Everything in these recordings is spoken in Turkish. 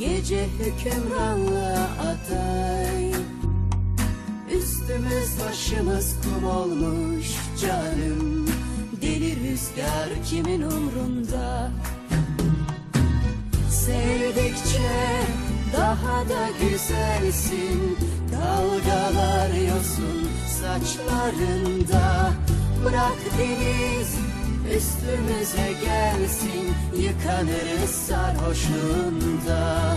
yüce hükümranlığa aday Üstümüz başımız kum olmuş canım. Deli rüzgar kimin umrunda? Sevdikçe daha da güzelsin. Dalgalar yosun saçlarında. Bırak deniz üstümüze gelsin Yıkanırız sarhoşluğunda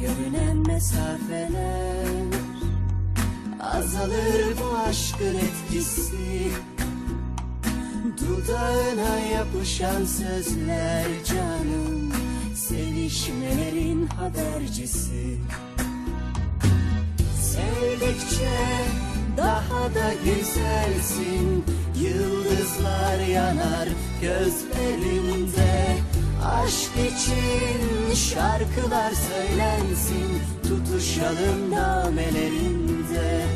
görünen mesafeler Azalır bu aşkın etkisi. Dudağına yapışan sözler canım Sevişmelerin habercisi. Sevdikçe daha da güzelsin Yıldızlar yanar gözlerinde Aşk için şarkılar söylensin Tutuşalım namelerinde.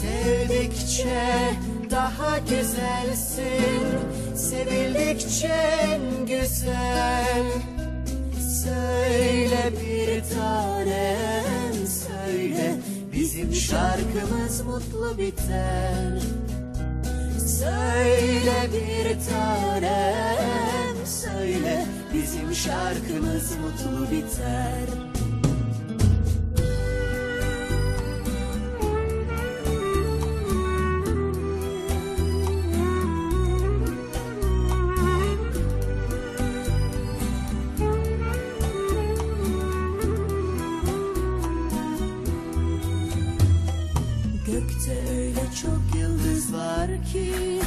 Sevdikçe güzelsin Sevildikçe güzel. Söyle bir tanem söyle Bizim şarkımız mutlu biter. Söyle bir tanem söyle Bizim şarkımız mutlu biter Gökte öyle çok yıldız var ki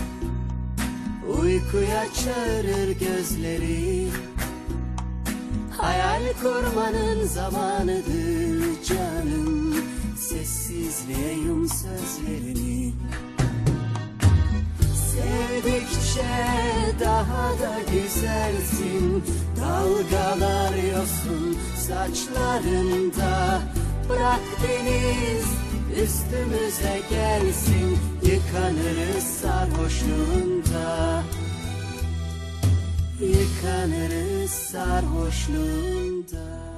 Uykuya çağırır gözleri. Hayal kurmanın zamanıdır canım Sessizliğe yum sözlerini. Sevdikçe daha da güzelsin Dalgalar yosun saçlarında. Bırak deniz üstümüze gelsin Yıkanırız sarhoşluğunda. Yıkanırız sarhoşluğunda